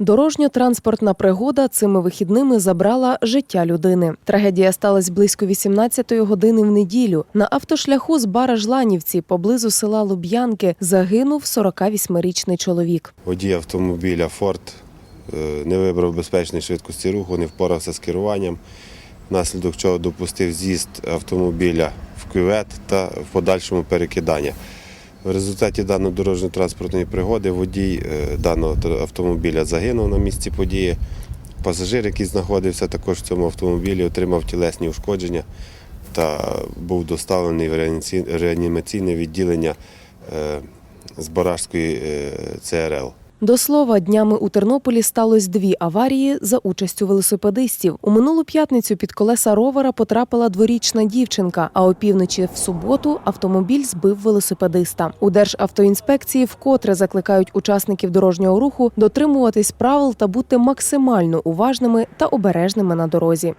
Дорожньо-транспортна пригода цими вихідними забрала життя людини. Трагедія сталася близько 18-ї години в неділю. На автошляху з бара Жланівці поблизу села Луб'янки загинув 48-річний чоловік. Водій автомобіля Форд е, не вибрав безпечної швидкості руху, не впорався з керуванням, внаслідок чого допустив з'їзд автомобіля в кювет та в подальшому перекидання. В результаті даної дорожньо-транспортної пригоди водій е, даного автомобіля загинув на місці події. Пасажир, який знаходився також в цьому автомобілі, отримав тілесні ушкодження та був доставлений в реанімаційне відділення е, з Барашської е, ЦРЛ. До слова, днями у Тернополі сталося дві аварії за участю велосипедистів. У минулу п'ятницю під колеса ровера потрапила дворічна дівчинка. А опівночі в суботу автомобіль збив велосипедиста. У Державтоінспекції вкотре закликають учасників дорожнього руху дотримуватись правил та бути максимально уважними та обережними на дорозі.